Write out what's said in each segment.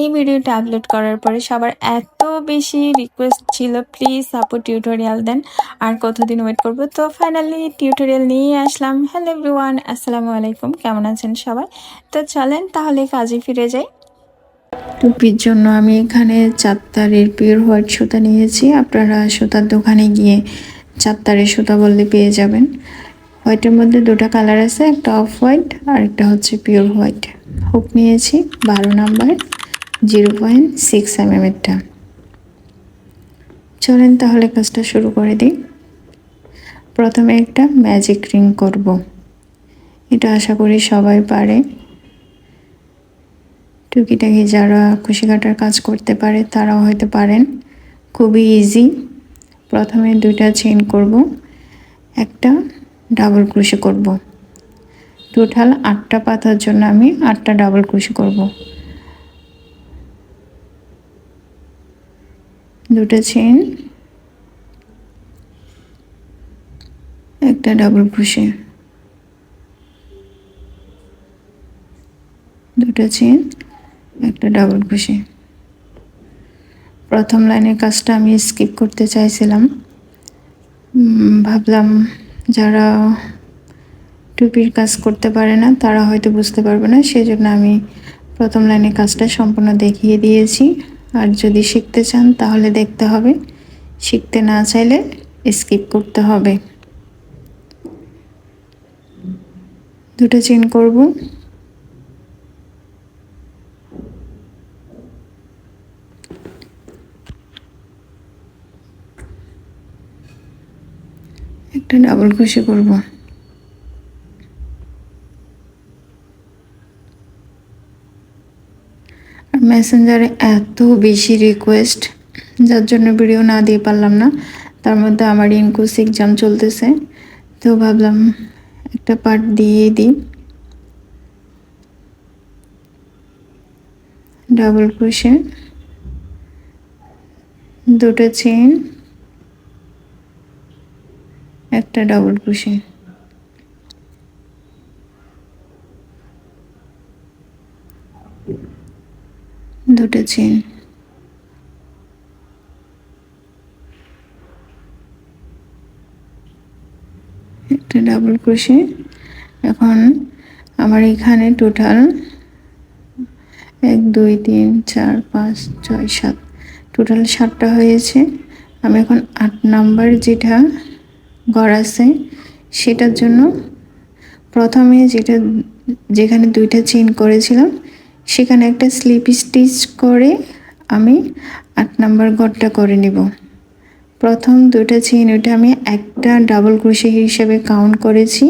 এই ভিডিওটা আপলোড করার পরে সবার এত বেশি রিকোয়েস্ট ছিল প্লিজ সাপোর্ট টিউটোরিয়াল দেন। আর কতদিন ওয়েট করব? তো ফাইনালি টিউটোরিয়াল নিয়ে আসলাম। হ্যালো এভরিওয়ান আসসালামু আলাইকুম। কেমন আছেন সবাই? তো চলেন তাহলে কাজে ফিরে যাই। টুপির জন্য আমি এখানে চারতারের পিওর হোয়াইট সুতা নিয়েছি। আপনারা সুতার দোকানে গিয়ে চারতারের সুতা বললে পেয়ে যাবেন। হোয়াইটের মধ্যে দুটো কালার আছে, একটা অফ হোয়াইট আর একটা হচ্ছে পিওর হোয়াইট হুক নিয়েছি, বারো number zero point six M এমএরটা চলেন তাহলে কাজটা শুরু করে দিই। প্রথমে একটা ম্যাজিক রিং করব। এটা আশা করি সবাই পারে। টুকিটাকি যারা খুশি কাটার কাজ করতে পারে, তারাও হয়তো পারেন। খুবই ইজি প্রথমে দুইটা চেইন করব। একটা ডাবল ক্রুশে করব। টোটাল আটটা পাতার জন্য আমি আটটা ডাবল ক্রুশে করব। দুটো চেন একটা ডাবল ক্রুশে দুটো চেন একটা ডাবল ক্রুশে প্রথম লাইনের কাজটা আমি স্কিপ করতে চাইছিলাম। ভাবলাম যারা টুপির কাজ করতে পারে না, তারা হয়তো বুঝতে পারবে না সেই জন্য আমি প্রথম লাইনের কাজটা সম্পূর্ণ দেখিয়ে দিয়েছি। আর যদি শিখতে চান, তাহলে দেখতে হবে। শিখতে না চাইলে স্কিপ করতে হবে। দুটো চেন করব। একটা ডাবল খুশি করব। মেসেঞ্জারে এত বেশি রিকোয়েস্ট যার জন্য ভিডিও না দিয়ে পারলাম না। তার মধ্যে আমার ইনকোস এক্সাম চলতেছে। তো ভাবলাম একটা পার্ট দিয়ে দিই। ডাবল ক্রোশে দুটো চেন একটা ডাবল ক্রোশে দুটো চেন একটা ডাবল ক্রোশে এখন আমার এখানে টোটাল এক, দুই, তিন, চার, পাঁচ, ছয়, সাত। টোটাল সাতটা হয়েছে। আমি এখন আট নাম্বার যেটা ঘর আছে, সেটার জন্য প্রথমে যেটা, যেখানে দুইটা চেন করেছিলাম সেখানে একটা স্লিপ স্টিচ করে আমি আট নাম্বার ঘরটা করে নিব। প্রথম দুটা চেন ওইটা আমি একটা ডাবল ক্রোশে হিসেবে কাউন্ট করেছি।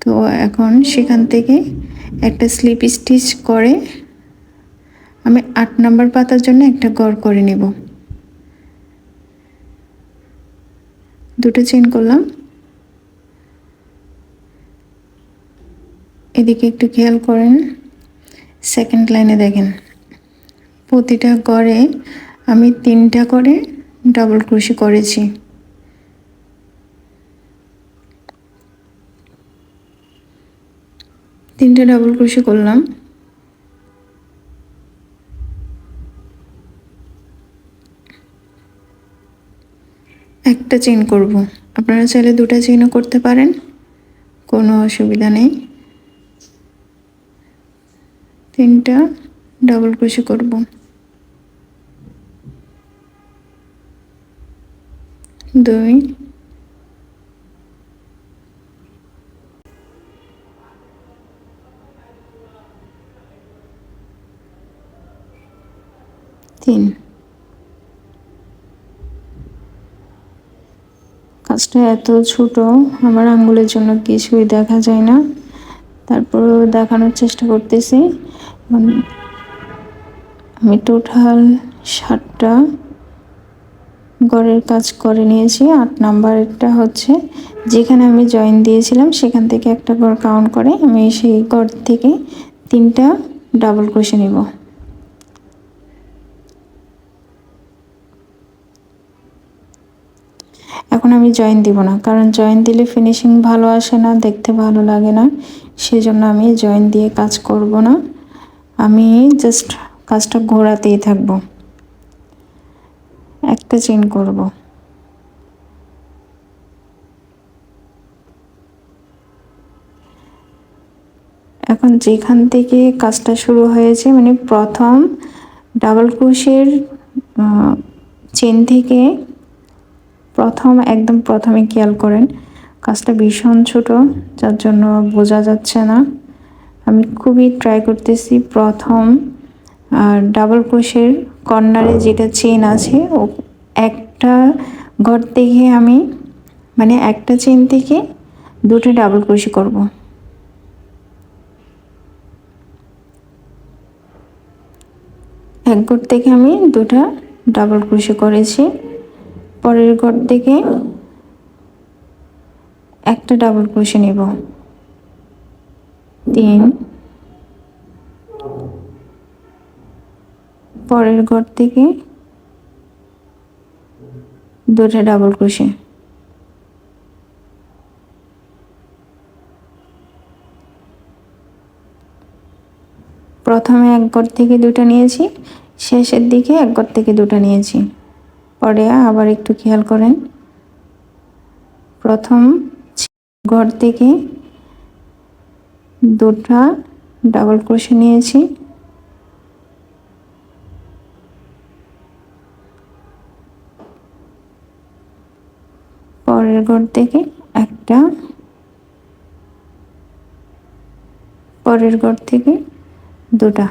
তো এখন সেখান থেকে একটা স্লিপ স্টিচ করে আমি আট নাম্বার পাতার জন্য একটা গড় করে নেব। দুটো চেন করলাম। এদিকে একটু খেয়াল করেন। সেকেন্ড লাইনে দেখেন। প্রতিটা গড়ে আমি তিনটা করে ডাবল ক্রোশি করেছি। তিনটে ডাবল ক্রোশি করলাম। একটা চেন করব। আপনারা চাইলে দুটা চেনও করতে পারেন। কোনো অসুবিধা নেই। তিনটা ডাবল ক্রোশে করব। দুই, তিন। কাজটা এত ছোট, আমার আঙ্গুলের জন্য কিছুই দেখা যায় না। তারপরেও দেখানোর চেষ্টা করতেছি। আমি টোটাল সাতটা গড়ের কাজ করে নিয়েছি। আট নাম্বারটা হচ্ছে, যেখানে আমি জয়েন দিয়েছিলাম, সেখান থেকে একটা গড় কাউন্ট করে আমি সেই গড় থেকে তিনটা ডাবল ক্রোশে নিব। এখন আমি জয়েন দিব না। কারণ জয়েন দিলে ফিনিশিং ভালো আসে না, দেখতে ভালো লাগে না। সেজন্য আমি জয়েন দিয়ে কাজ করব না। আমি জাস্ট কাজটা ঘোরাতেই থাকব। একটা চেন করব। এখন যেখান থেকে কাজটা শুরু হয়েছে মানে প্রথম ডাবল ক্রোশের চেন থেকে প্রথম, একদম প্রথমে খেয়াল করেন। কাজটা ভীষণ ছোট, যার জন্য বোঝা যাচ্ছে না। আমি খুবই ট্রাই করতেছি প্রথম। ডাবল ক্রোশের কর্নারে যেটা চেন আছে, ও একটা ঘর থেকে আমি মানে একটা চেন থেকে দুটো ডাবল ক্রোশি করব। এক ঘর থেকে আমি দুটা ডাবল ক্রোশি করেছি। পরের ঘর থেকে একটা ডাবল ক্রোশে নেব। তিন। পরের ঘর থেকে দুটা ডাবল ক্রোশে প্রথমে এক ঘর থেকে দুটো নিয়েছি, শেষের দিকে এক ঘর থেকে দুটো নিয়েছি। পরে আবার একটু খেয়াল করেন। প্রথম ঘর থেকে দুটা ডাবল ক্রোশে নিয়েছি। পরের ঘর থেকে একটা। পরের ঘর থেকে দুটা।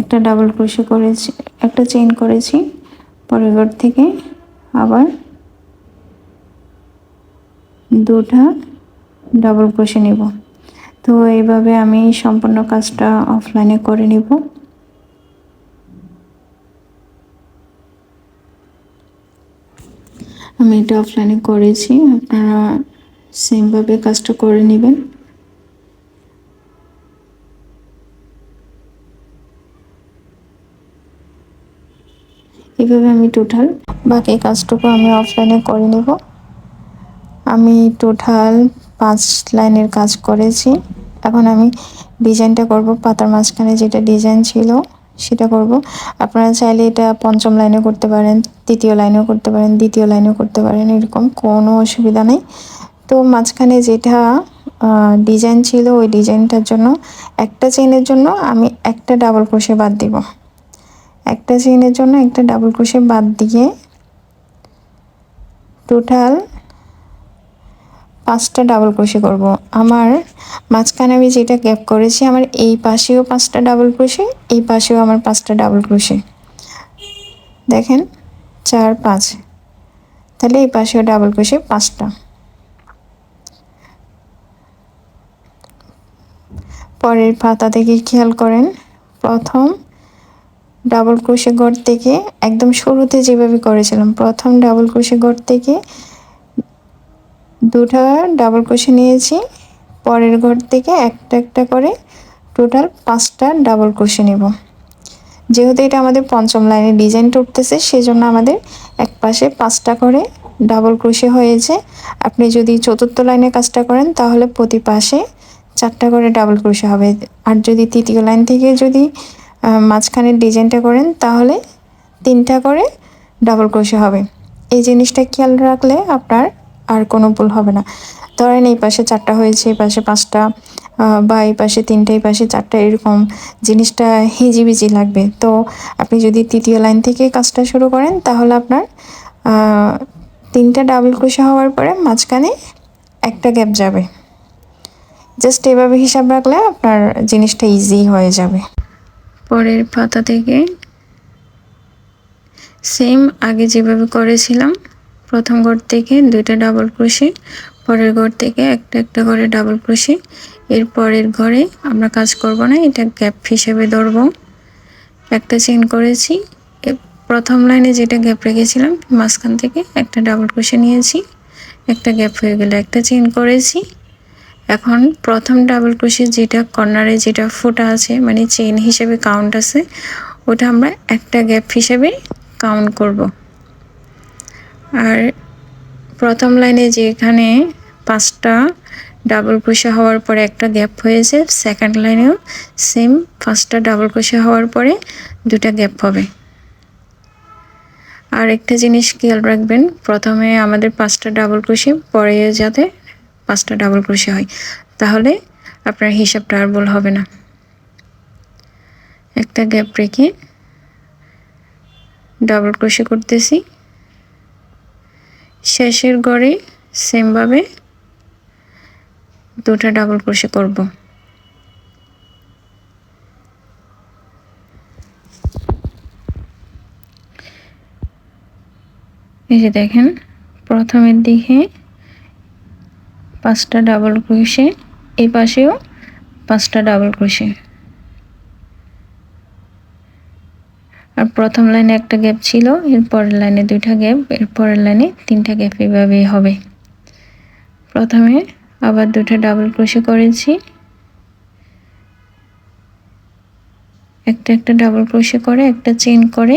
একটা ডাবল ক্রোশে করেছি, একটা চেইন করেছি পরের ঘর থেকে আবার দুটা ডাবল ক্রোশে নেব। তো এইভাবে আমি সম্পূর্ণ কাজটা অফলাইনে করে নিব। আমি এটা অফলাইনে করেছি, আপনারা সেমভাবে কাজটা করে নেবেন। এভাবে আমি টোটাল বাকি কাজটুকু আমি অফলাইনে করে নেব। আমি টোটাল পাঁচ লাইনের কাজ করেছি। এখন আমি ডিজাইনটা করব, পাতার মাঝখানে যেটা ডিজাইন ছিল সেটা করব। আপনারা চাইলে এটা পঞ্চম লাইনে করতে পারেন, তৃতীয় লাইনেও করতে পারেন, দ্বিতীয় লাইনেও করতে পারেন, এরকম কোনো অসুবিধা নেই। তো মাঝখানে যেটা ডিজাইন ছিল, ওই ডিজাইনটার জন্য একটা চেনের জন্য আমি একটা ডাবল ক্রোশে বাদ দিব। একটা চেইনের জন্য একটা ডাবল ক্রোশে বাদ দিয়ে টোটাল পাঁচটা ডাবল ক্রোশে করব। আমার মাঝখানে আমি যেটা গ্যাপ করেছি, আমার এই পাশেও পাঁচটা ডাবল ক্রোশে, এই পাশেও আমার পাঁচটা ডাবল ক্রোশে। দেখেন, চার, পাঁচ। তাহলে এই পাশেও ডাবল ক্রোশে পাঁচটা। পরের পাতা থেকে খেয়াল করেন, প্রথম ডাবল ক্রোশে ঘর থেকে একদম শুরুতে যেভাবে করেছিলাম, প্রথম ডাবল ক্রোশে ঘর থেকে দুটা ডাবল ক্রোশে নিয়েছি, পরের ঘর থেকে একটা একটা করে টোটাল পাঁচটা ডাবল ক্রোশে নেব। যেহেতু এটা আমাদের পঞ্চম লাইনে ডিজাইনটা উঠতেছে, সেজন্য আমাদের এক পাশে পাঁচটা করে ডাবল ক্রোশে হয়েছে। আপনি যদি চতুর্থ লাইনে কাজটা করেন, তাহলে প্রতি পাশে চারটা করে ডাবল ক্রোশে হবে। আর যদি তৃতীয় লাইন থেকে যদি মাঝখানের ডিজাইনটা করেন, তাহলে তিনটা করে ডাবল ক্রোশে হবে। এই জিনিসটা খেয়াল রাখলে আপনার আর কোনো ভুল হবে না। ধরেন এই পাশে চারটা হয়েছে, এই পাশে পাঁচটা বা এই পাশে তিনটা, এই পাশে চারটা, এরকম জিনিসটা হিজিবিজি লাগবে। তো আপনি যদি তৃতীয় লাইন থেকে কাজটা শুরু করেন, তাহলে আপনার তিনটা ডাবল ক্রোশে হওয়ার পরে মাঝখানে একটা গ্যাপ যাবে। জাস্ট এভাবে হিসাব রাখলে আপনার জিনিসটা ইজি হয়ে যাবে। পরের পাতা থেকে। সেম আগে যেভাবে করেছিলাম, প্রথম ঘর থেকে দুইটা ডাবল ক্রোশে পরের ঘর থেকে একটা একটা করে ডাবল ক্রোশে এর পরের ঘরে আমরা কাজ করব না, এটা গ্যাপ হিসেবে ধরবো। একটা চেন করেছি প্রথম লাইনে যেটা গ্যাপ রেখেছিলাম, মাঝখান থেকে একটা ডাবল ক্রোশে নিয়েছি, একটা গ্যাপ হয়ে গেল, একটা চেন করেছি। এখন প্রথম ডাবল ক্রোশে যেটা কর্নারে যেটা ফোটা আছে মানে চেন হিসেবে কাউন্ট আছে, ওটা আমরা একটা গ্যাপ হিসেবে কাউন্ট করব। আর প্রথম লাইনে যেখানে পাঁচটা ডাবল ক্রোশে হওয়ার পরে একটা গ্যাপ হয়েছে সেকেন্ড লাইনেও সেম ফার্স্টটা ডাবল ক্রোশে হওয়ার পরে দুটা গ্যাপ হবে। আর একটা জিনিস খেয়াল রাখবেন, প্রথমে আমাদের পাঁচটা ডাবল ক্রোশে পরে যাতে পাঁচটা ডাবল ক্রোশে হয়, তাহলে আপনার হিসাবটা আর ভুল হবে না। একটা গ্যাপ রেখে ডাবল ক্রোশে করতেছি। শেষের গড়ে সেমভাবে দুটা ডাবল ক্রোশে করব। এই যে দেখেন, প্রথমের দিকে পাঁচটা ডাবল ক্রোশে এই পাশেও পাঁচটা ডাবল ক্রোশে আর প্রথম লাইনে একটা গ্যাপ ছিল এর পরের লাইনে দুইটা গ্যাপ এর পরের লাইনে তিনটা গ্যাপ এভাবেই হবে। প্রথমে আবার দুটা ডাবল ক্রোশে করেছি। একটা একটা ডাবল ক্রোশে করে, একটা চেন করে,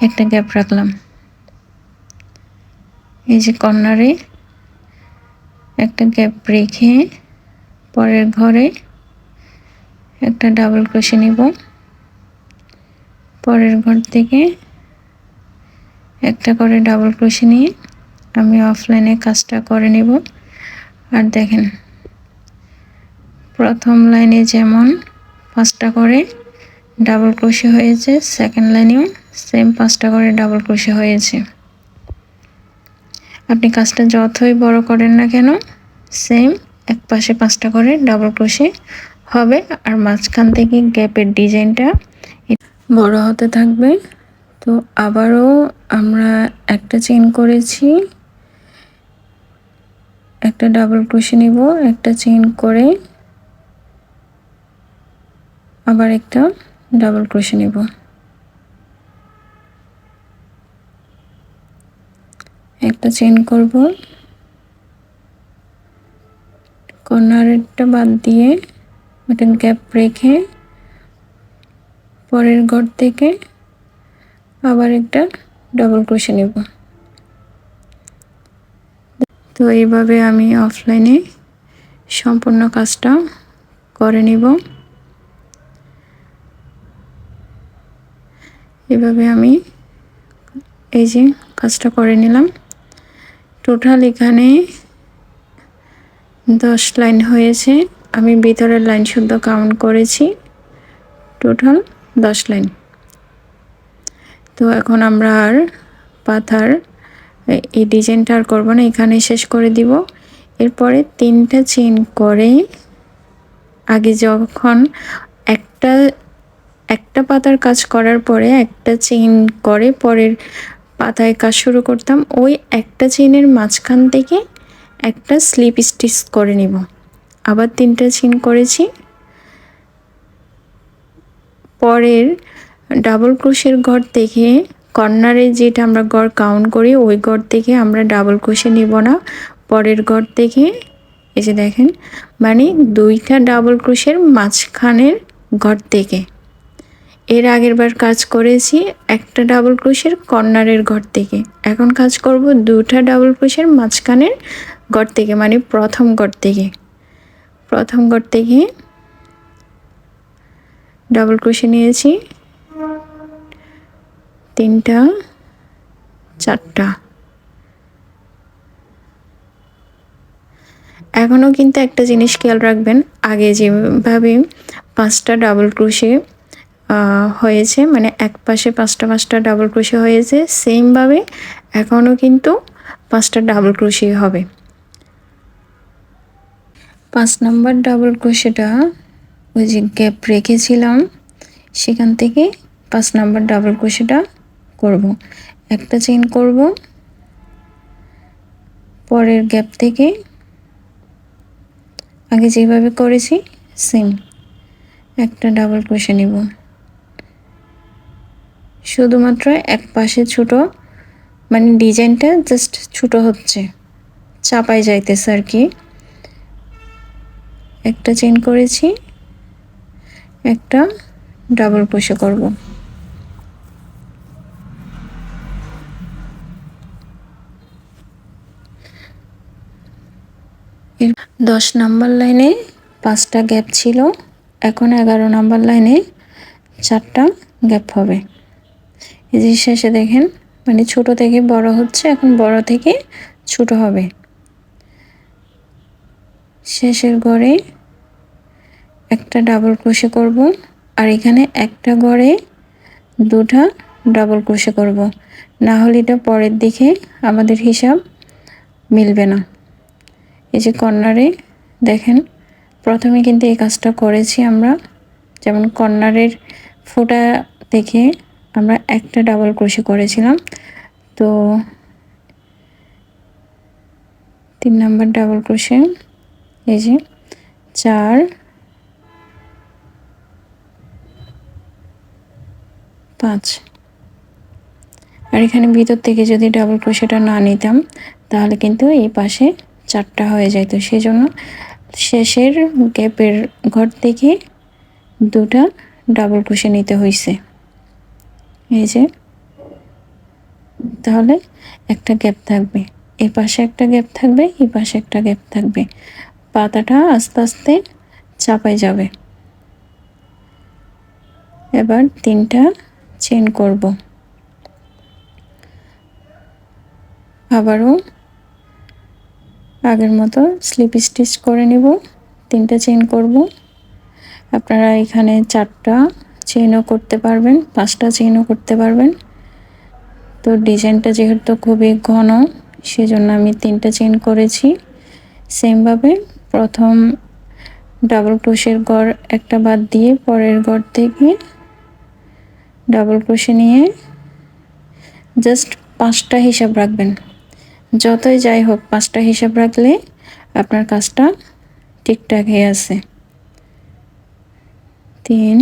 একটা গ্যাপ রাখলাম। এই যে কর্নারে একটা গ্যাপ রেখে পরের ঘরে একটা ডাবল ক্রোশে নেব। পরের ঘর থেকে একটা করে ডাবল ক্রোশে নিয়ে আমি অফলাইনে কাজটা করে নেব। আর দেখেন, প্রথম লাইনে যেমন পাঁচটা করে ডাবল ক্রোশে হয়েছে সেকেন্ড লাইনেও সেম পাঁচটা করে ডাবল ক্রোশে হয়েছে। আপনি কাজটা যতই বড় করেন না কেন সেম এক পাশে পাঁচটা করে ডাবল ক্রোশে হবে। আর মাঝখান থেকে গ্যাপের ডিজাইনটা বড় হতে থাকবে। তো আবারও আমরা একটা চেন করেছি। একটা ডাবল ক্রোশে নিব, একটা চেন করে আবার একটা ডাবল ক্রোশে নিব। একটা চেন করব। কর্নারেরটা বাদ দিয়ে একটা গ্যাপ রেখে পরের ঘর থেকে আবার একটা ডবল ক্রোশে নেব। তো এইভাবে আমি অফলাইনে সম্পূর্ণ কাজটা করে নিব। এভাবে আমি এই যে কাজটা করে নিলাম। টোটাল এখানে দশ লাইন হয়েছে। আমি ভিতরের লাইন শুদ্ধ কাউন্ট করেছি। টোটাল দশ লাইন। তো এখন আমরা আর পাথার এই ডিজাইনটা আর করব না এখানে শেষ করে দিব। এরপরে তিনটা চেন করে আগে যখন একটা একটা পাতার কাজ করার পরে একটা চেইন করে, পরের পাতায় কাজ শুরু করতাম, ওই একটা চেইনের মাঝখান থেকে একটা স্লিপ স্টিচ করে নিব। আবার তিনটা চেইন করেছি। পরের ডাবল ক্রোশের ঘর থেকে কর্নারে যেটা আমরা গড় কাউন্ট করি, ওই ঘর থেকে আমরা ডাবল ক্রোশে নিব না। পরের ঘর থেকে, এই যে দেখেন মানে দুইটা ডাবল ক্রোশের মাঝখানের ঘর থেকে। এর আগের বার কাজ করেছি একটা ডাবল ক্রোশের কর্নারের ঘর থেকে। এখন কাজ করব দুটা ডাবল ক্রোশের মাঝখানের ঘর থেকে মানে প্রথম ঘর থেকে। প্রথম ঘর থেকে ডাবল ক্রোশে নিয়েছি। তিনটা, চারটা। এখনও কিন্তু একটা জিনিস খেয়াল রাখবেন, আগে যেভাবে পাঁচটা ডাবল ক্রোশে হয়েছে। মানে এক পাশে পাঁচটা পাঁচটা ডাবল ক্রোশে হয়েছে। সেমভাবে এখনও কিন্তু পাঁচটা ডাবল ক্রোশে হবে। পাঁচ নম্বর ডাবল ক্রোশেটা ওই যে গ্যাপ রেখেছিলাম, সেখান থেকে পাঁচ নাম্বার ডাবল ক্রোশেটা করব। একটা চেন করব, পরের গ্যাপ থেকে আগে যেভাবে করেছি সেম একটা ডাবল ক্রোশে নিব। শুধুমাত্র এক পাশে ছোটো মানে ডিজাইনটা জাস্ট ছোটো হচ্ছে। চাপাই যাইতেছে আর কি। একটা চেন করেছি, একটা ডাবল পয়সা করব। দশ নাম্বার লাইনে পাঁচটা গ্যাপ ছিল, এখন এগারো নাম্বার লাইনে চারটা গ্যাপ হবে। এই যে শেষে দেখেন মানে ছোট থেকে বড় হচ্ছে, এখন বড় থেকে ছোট হবে। শেষের ঘরে একটা ডাবল ক্রোশে করব, আর এখানে একটা ঘরে দুটা ডাবল ক্রোশে করব। না হলে এটা পরের দিকে আমাদের হিসাব মিলবে না। এই যে কর্নারে দেখেন, প্রথমে কিন্তু এই কাজটা করেছি আমরা। যেমন কর্নারের ফোটা দেখে আমরা একটা ডাবল ক্রোশে করেছিলাম। তো তিন নাম্বার ডাবল ক্রোশে এই যে চার, পাঁচ। আর এখানে ভিতর থেকে যদি ডাবল ক্রোশেটা না নিতাম, তাহলে কিন্তু এই পাশে চারটা হয়ে যেত সেই জন্য শেষের গ্যাপের ঘর থেকে দুটা ডাবল ক্রোশে নিতে হয়েছে এই যে, তাহলে একটা গ্যাপ থাকবে। এই পাশে একটা গ্যাপ থাকবে, এই পাশে একটা গ্যাপ থাকবে। পাতাটা আস্তে আস্তে চাপাই যাবে। এবার তিনটা চেন করব। আবারও আগের মতো স্লিপ স্টিচ করে নিব। তিনটা চেন করব। আপনারা এখানে চারটা চেনও করতে পারবেন, পাঁচটা চেনও করতে পারবেন। তো ডিজাইনটা যেহেতু খুবই ঘন, সেজন্য আমি তিনটা চেন করেছি। সেমভাবে প্রথম ডাবল ক্রোশের গড় একটা বাদ দিয়ে পরের গড় থেকে ডাবল ক্রোশে নিয়ে জাস্ট পাঁচটা হিসাব রাখবেন। যতই যাই হোক, পাঁচটা হিসাব রাখলে আপনার কাজটা ঠিকঠাক হয়ে আছে তিন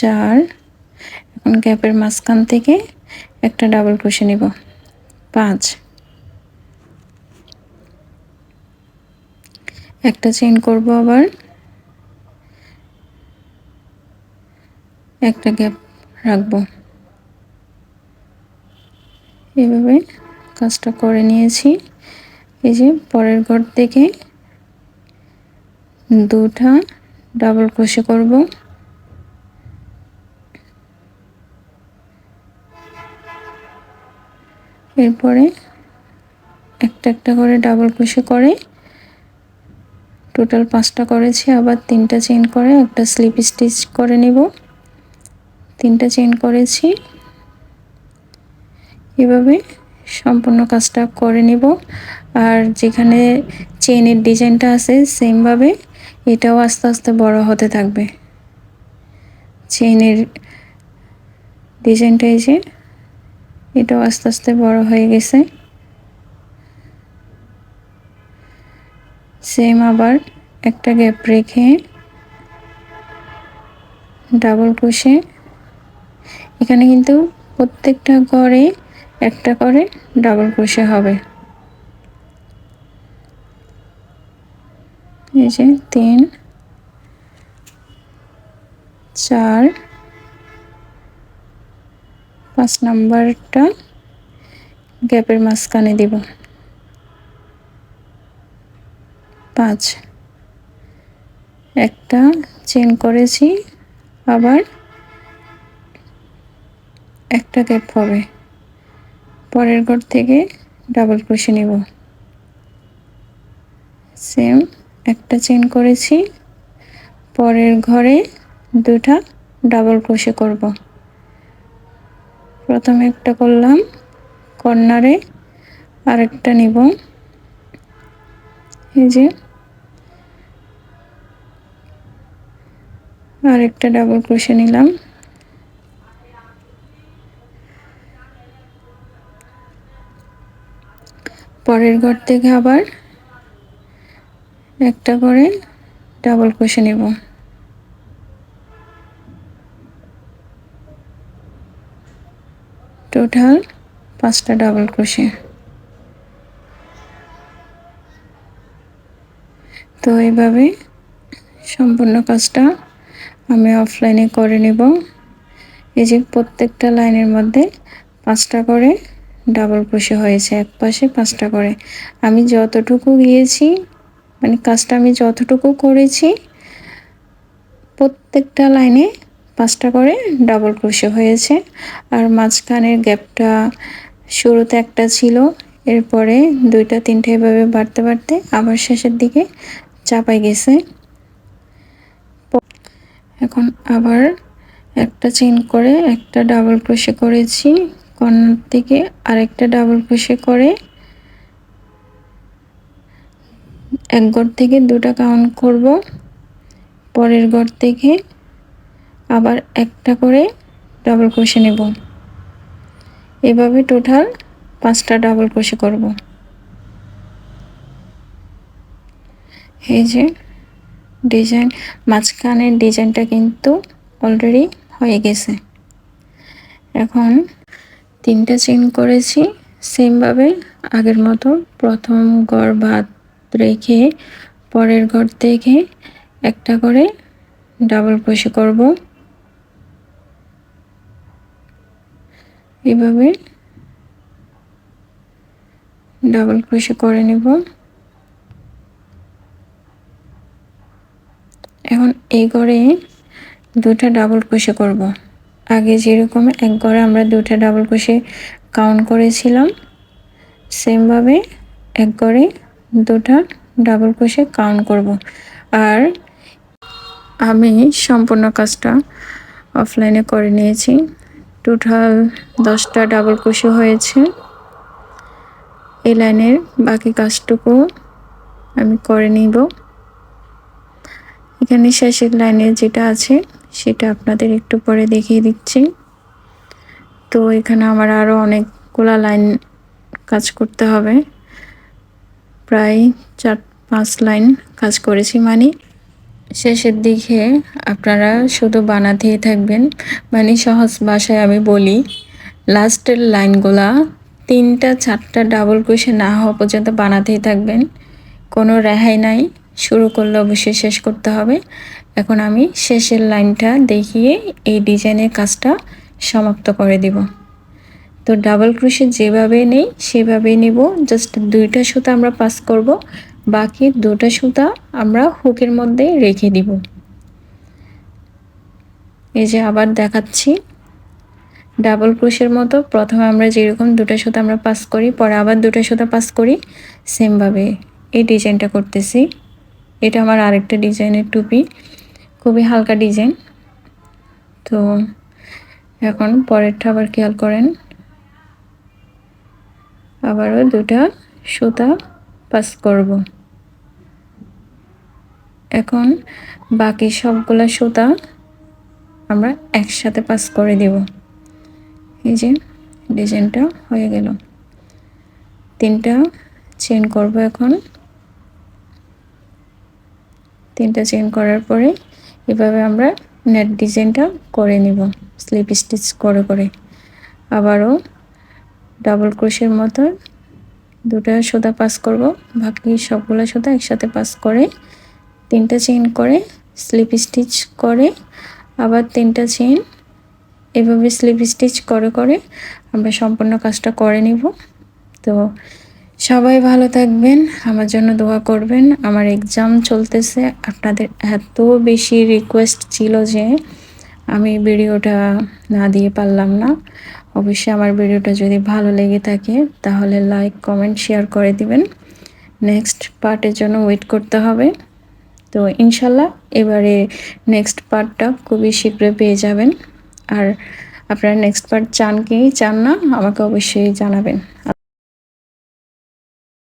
চার, এখন গ্যাপের মাঝখান থেকে একটা ডাবল ক্রোশে নিব। পাঁচ। একটা চেন করব আবার। একটা গ্যাপ রাখব। এভাবে কাজটা করে নিয়েছি। এই যে পরের ঘর থেকে দুটা ডাবল ক্রোশে করব। এরপরে একটা একটা করে ডাবল ক্রোশে করে টোটাল পাঁচটা করেছি, আবার তিনটা চেন করে, একটা স্লিপ স্টিচ করে নেব। তিনটা চেন করেছি। এভাবে সম্পূর্ণ কাজটা করে নিব। আর যেখানে চেনের ডিজাইনটা আছে সেমভাবে এটাও আস্তে আস্তে বড় হতে থাকবে। চেনের ডিজাইনটা এই যে এটাও আস্তে আস্তে বড় হয়ে গেছে। সেম আবার একটা গ্যাপ রেখে ডাবল ক্রোশে এখানে কিন্তু প্রত্যেকটা ঘরে একটা করে ডাবল ক্রোশে হবে। এই যে তিন, চার পাঁচ নাম্বারটা গ্যাপের মাঝখানে দিব। পাঁচ। একটা চেন করেছি, আবার একটা গ্যাপ হবে। পরের ঘর থেকে ডাবল ক্রোশে নেব। সেম, একটা চেন করেছি, পরের ঘরে দুটা ডাবল ক্রোশে করব। প্রথমে একটা করলাম, কর্নারে আরেকটা নিব। এই যে আরেকটা ডাবল ক্রোশে নিলাম। পরের ঘর থেকে আবার একটা করে ডাবল ক্রোশে নেব। টোটাল পাঁচটা ডাবল ক্রোশে। তো এইভাবে সম্পূর্ণ কাজটা আমি অফলাইনে করে নেব। এই যে প্রত্যেকটা লাইনের মধ্যে পাঁচটা করে ডাবল ক্রোশে হয়েছে, এক পাশে পাঁচটা করে। আমি যতটুকু গিয়েছি মানে কাজটা আমি যতটুকু করেছি, প্রত্যেকটা লাইনে পাঁচটা করে ডাবল ক্রোশে হয়েছে। আর মাঝখানের গ্যাপটা শুরুতে একটা ছিল, এরপরে দুইটা তিনটে এভাবে বাড়তে বাড়তে আবার শেষের দিকে চাপাই গেছে। এখন আবার একটা চেন করে একটা ডাবল ক্রোশে করেছি কর্নার থেকে আরেকটা ডাবল ক্রোশে করে এক ঘর থেকে দুটা কাউন্ট করব, পরের ঘর থেকে আবার একটা করে ডাবল ক্রোশে নেব। এভাবে টোটাল পাঁচটা ডাবল ক্রোশে করব। এই যে ডিজাইন মাঝখানের ডিজাইনটা কিন্তু অলরেডি হয়ে গেছে। এখন তিনটা চেন করেছি সেমভাবে আগের মতো প্রথম গড় ভাত রেখে পরের ঘর থেকে একটা করে ডাবল ক্রোশে করব। এভাবে ডাবল ক্রোশে করে নিব। এখন এই ঘরে দুটা ডাবল ক্রোশে করব। আগে যেরকম এক ঘরে আমরা দুটা ডাবল ক্রোশে কাউন্ট করেছিলাম সেমভাবে এক ঘরে দুটা ডাবল ক্রোশে কাউন্ট করব। আর আমি সম্পূর্ণ কাজটা অফলাইনে করে নিয়েছি। টোটাল দশটা ডাবল ক্রোশে হয়েছে। এই লাইনের বাকি কাজটুকু আমি করে নিব। এখানে শেষের লাইনে যেটা আছে, সেটা আপনাদের একটু পরে দেখিয়ে দিচ্ছি। তো এখানে আমার আরও অনেকগুলা লাইন কাজ করতে হবে। প্রায় চার পাঁচ লাইন কাজ করেছি মানে। শেষের দিকে আপনারা শুধু বানাতেই থাকবেন। মানে সহজ ভাষায় আমি বলি, লাস্টের লাইনগুলা তিনটা, চারটা ডাবল ক্রোশে না হওয়া পর্যন্ত বানাতেই থাকবেন। কোনো রেহাই নাই, শুরু করলে অবশ্যই শেষ করতে হবে। এখন আমি শেষের লাইনটা দেখিয়ে এই ডিজাইনের কাজটা সমাপ্ত করে দিব। তো ডাবল ক্রুশে যেভাবে নেই, সেভাবেই নেব। জাস্ট দুইটা সুতা আমরা পাস করব। বাকি দুটা সুতা আমরা হুকের মধ্যে রেখে দিব। এই যে আবার দেখাচ্ছি। ডাবল ক্রোশের মতো প্রথমে আমরা যেরকম দুটো সুতা আমরা পাস করি, পরে আবার দুটো সুতা পাস করি, সেমভাবে এই ডিজাইনটা করতেছি। এটা আমার আরেকটা ডিজাইনের টুপি, খুবই হালকা ডিজাইন। তো এখন পরেরটা আবার খেয়াল করেন। আবারও দুটা সুতা পাস করব। এখন বাকি সবগুলা সুতা আমরা একসাথে পাস করে দেব। এই যে ডিজাইনটা হয়ে গেল। তিনটা চেন করব এখন। তিনটা চেন করার পরে এভাবে আমরা নেট ডিজাইনটা করে নিব স্লিপ স্টিচ করে করে। আবারও ডাবল ক্রোশের মতো দুটা সুতা পাস করব, বাকি সবগুলো সুতা একসাথে পাস করে তিনটা চেন করে স্লিপ স্টিচ করে, আবার তিনটা চেন এভাবে স্লিপ স্টিচ করে করে আমরা সম্পূর্ণ কাজটা করে নিব। তো সবাই ভালো থাকবেন, আমার জন্য দোয়া করবেন। আমার এক্সাম চলতেছে, আপনাদের এত বেশি রিকোয়েস্ট ছিল যে আমি ভিডিওটা না দিয়ে পারলাম না। অবশ্যই আমার ভিডিওটা যদি ভালো লেগে থাকে, তাহলে লাইক কমেন্ট শেয়ার করে দিবেন। নেক্সট পার্টের জন্য ওয়েট করতে হবে। তো ইনশাল্লাহ এবারে নেক্সট পার্টটা খুবই শীঘ্র পেয়ে যাবেন। আর আপনারা নেক্সট পার্ট চান কি চান না, আমাকে অবশ্যই জানাবেন।